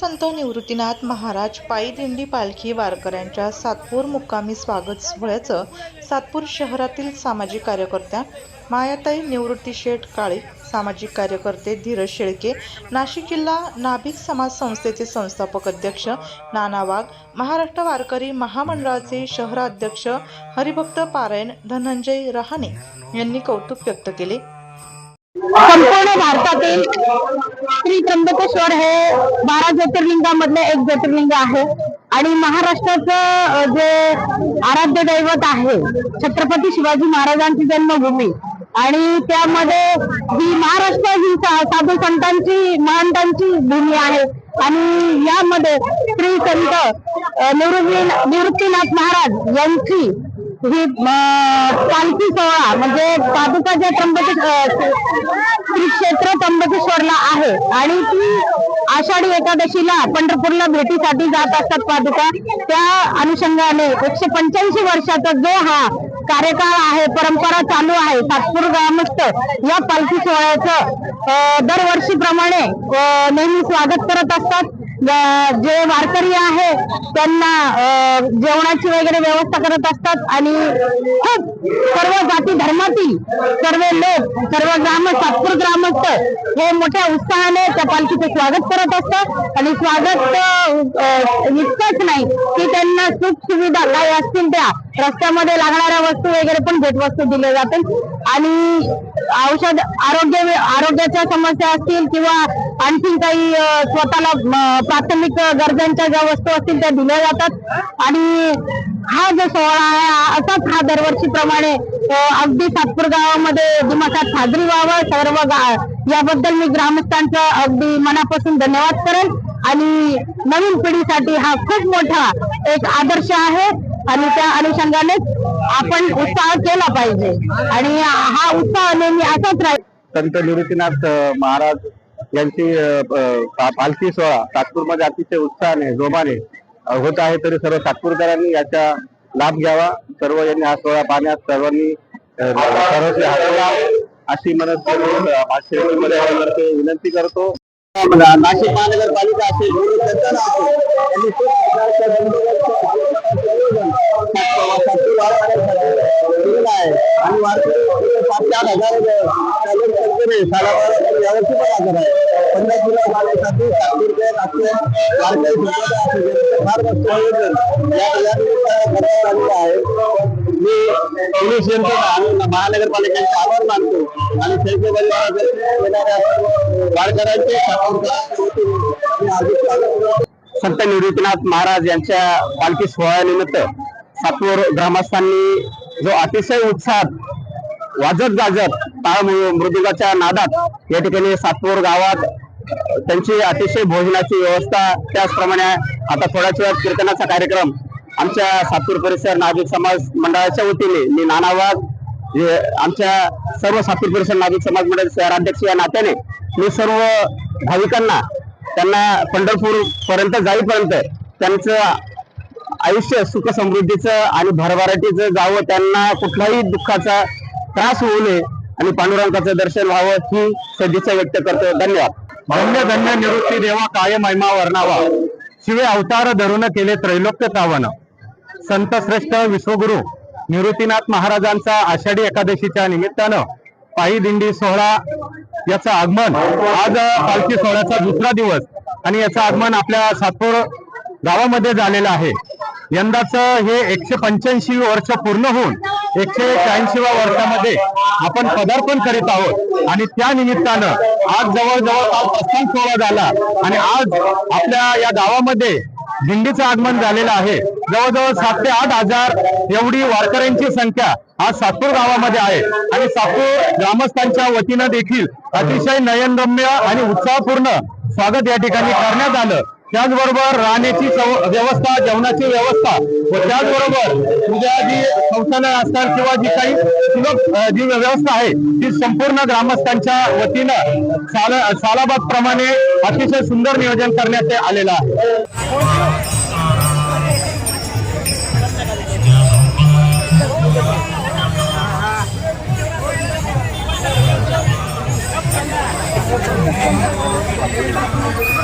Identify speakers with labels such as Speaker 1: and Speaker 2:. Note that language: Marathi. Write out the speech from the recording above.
Speaker 1: संत निवृत्तीनाथ महाराज पायी दिंडी पालखी वारकऱ्यांच्या सातपूर मुक्कामी स्वागत सोहळ्याचं सातपूर शहरातील सामाजिक कार्यकर्त्या मायाताई निवृत्ती शेठ काळे सामाजिक कार्यकर्ते धीरज शेळके नाशिक जिल्हा नाभिक समाज संस्थेचे संस्थापक अध्यक्ष नाना वाघ महाराष्ट्र वारकरी महामंडळाचे शहराध्यक्ष हरिभक्त पारायण धनंजय रहाणे यांनी कौतुक व्यक्त केले.
Speaker 2: संपूर्ण भारतातील श्री त्र्यंबकेश्वर हे बारा ज्योतिर्लिंगामधले एक ज्योतिर्लिंग आहे. आणि महाराष्ट्राचं जे आराध्य दैवत आहे छत्रपती शिवाजी महाराजांची जन्मभूमी. आणि त्यामध्ये ही महाराष्ट्र ही साधू संतांची महंतांची भूमी आहे. आणि यामध्ये श्री संत निवृत्ती निवृत्तीनाथ महाराज यांची ही पालखी सोहळा म्हणजे पादुकाच्या त्र्यंबकेश्वर श्री क्षेत्र त्र्यंबकेश्वरला आहे. आणि ती आषाढी एकादशीला पंढरपूरला भेटीसाठी जात असतात पादुका. त्या अनुषंगाने एकशे पंच्याऐंशी वर्षाचा जो हा कार्यकाळ आहे परंपरा चालू आहे सातपूर ग्रामस्थ या पालखी सोहळ्याचं दरवर्षीप्रमाणे नेहमी स्वागत करत असतात. जे वारकरी आहे त्यांना जेवणाची वगैरे व्यवस्था करत असतात आणि खूप सर्व जाती धर्मातील सर्व लोक सर्व ग्राम सातपूर ग्रामस्थ हे मोठ्या उत्साहाने त्या पालखीचे स्वागत करत असतात. आणि स्वागत इतकंच नाही की त्यांना सुख सुविधा काही असतील त्या रस्त्यामध्ये लागणाऱ्या वस्तू वगैरे पण भेटवस्तू दिल्या जातात आणि औषध आरोग्य आरोग्याच्या समस्या असतील किंवा आणखी काही स्वतःला प्राथमिक गरजांच्या ज्या वस्तू असतील त्या दिल्या जातात. आणि हा जो सोहळा आहे असाच हा दरवर्षीप्रमाणे अगदी सातपूर गावामध्ये दिमाखात साजरी व्हावं. सर्व गा- याबद्दल मी ग्रामस्थांचा अगदी मनापासून धन्यवाद करेन. आणि नवीन पिढीसाठी हा खूप मोठा एक आदर्श आहे. आणि त्या अनुषंगाने आपण उत्साह केला पाहिजे. आणि हा उत्साह नेहमी असाच राहील.
Speaker 3: संत निवृत्तीनाथ महाराज यांची पालखी सोहळा सातपूरमध्ये अतिशय उत्साहाने जोमाने होत आहे. तरी सर्व सातपूरकरांनी याचा लाभ घ्यावा. सर्व यांनी हा सोहळा पाहण्यात सर्वांनी अशी मनस विनंती करतो. नाशिक महानगरपालिका असेल आणि वारकरी सात चार हजार चालक संख्येने यावर्षी पण आहे. फार आयोजन. या करण्यात आलेलं आहे मी पोलीस यंत्रणा आणि महानगरपालिकेचे आभार मानतो आणि शैक्षणिक वारकऱ्यांचे संत निवृत्तीनाथ महाराज यांच्या पालखी सोहळ्यानिमित्त सातपूर ग्रामस्थांनी जो अतिशय उत्साहात वाजत गाजत टाळ मृदुगाच्या नादात या ठिकाणी सातपूर गावात त्यांची अतिशय भोजनाची व्यवस्था त्याचप्रमाणे आता थोड्याच वेळात कीर्तनाचा कार्यक्रम आमच्या सातपूर परिसर नागरिक समाज मंडळाच्या वतीने मी नाना वाघ आमच्या सर्व सातपूर परिसर नागरिक समाज मंडळ शहराध्यक्ष या नात्याने मी सर्व भाविकांना त्यांना पंढरपूर पर्यंत जाईपर्यंत त्यांचं आयुष्य सुख समृद्धीचं आणि भरभराटीचं जावं त्यांना कुठलाही दुःखाचा त्रास होऊ नये आणि पांडुरंगाचं दर्शन व्हावं ही सदिच्छा व्यक्त करतो. धन्यवाद. धन्य धन्य निवृत्ती देवा काय महिमा वर्णावा. शिवे अवतार धरून केले त्रैलोक्य तावन संत श्रेष्ठ विश्वगुरु निवृत्तीनाथ महाराजांचा आषाढी एकादशीच्या निमित्तानं पायी दिंडी सोहळा याचं आगमन. आज पालखी सोहळ्याचा दुसरा दिवस आणि याचं आगमन आपल्या सातपूर गावामध्ये झालेलं आहे. यंदाच हे एकशे पंच्याऐंशी वर्ष पूर्ण होऊन एकशे शहाऐंशीव्या वर्षामध्ये आपण पदार्पण करीत आहोत. आणि त्या निमित्तानं आज जवळजवळ आज प्रस्थान सोहळा झाला. आणि आज आपल्या या गावामध्ये दिंडीचं आगमन झालेलं आहे. जवळजवळ सात ते आठ हजार एवढी वारकऱ्यांची संख्या आज सातपूर गावामध्ये आहे. आणि सातपूर ग्रामस्थांच्या वतीनं देखील अतिशय नयनरम्य आणि उत्साहपूर्ण स्वागत या ठिकाणी करण्यात आलं. त्याचबरोबर राहण्याची व्यवस्था जेवणाची व्यवस्था व त्याचबरोबर उद्या जी शौचालय असतात किंवा जी काही सुलभ जी व्यवस्था आहे ती संपूर्ण ग्रामस्थांच्या वतीनं साला सालाबाद प्रमाणे अतिशय सुंदर नियोजन करण्यात आलेलं आहे.
Speaker 4: Thank